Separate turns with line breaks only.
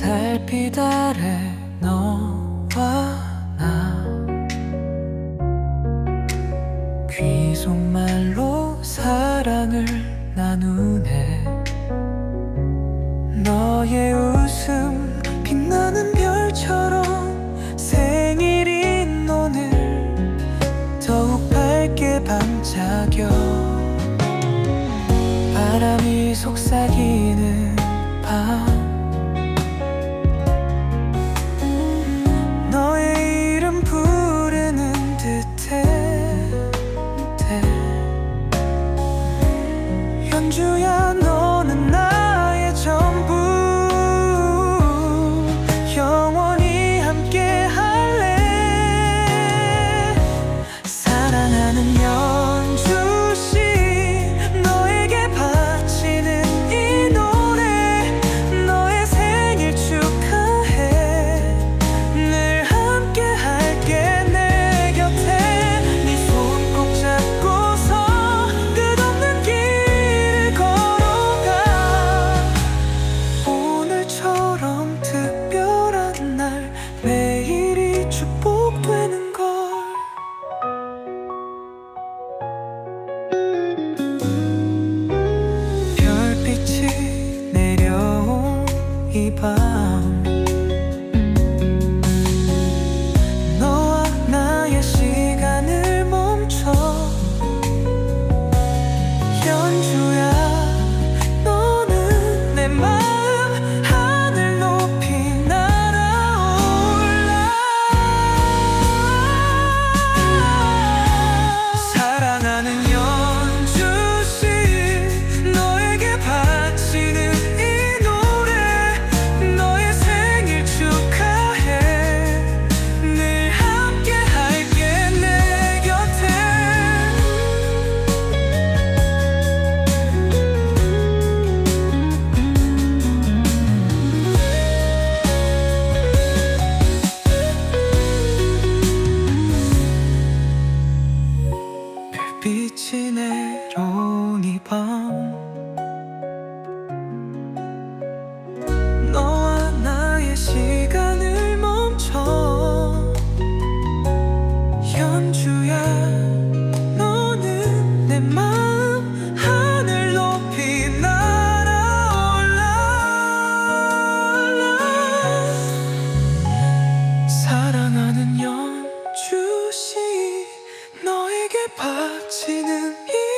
달빛 아래 너와 나 귀속말로 사랑을 나누네 너의 웃음 사람이 속삭이는 밤. 외로운 이밤. 너와 나의 시간을 멈춰. 연주야 너는 내 마음 하늘 높이 날아올라. 사랑하는 연주시. 바치는 이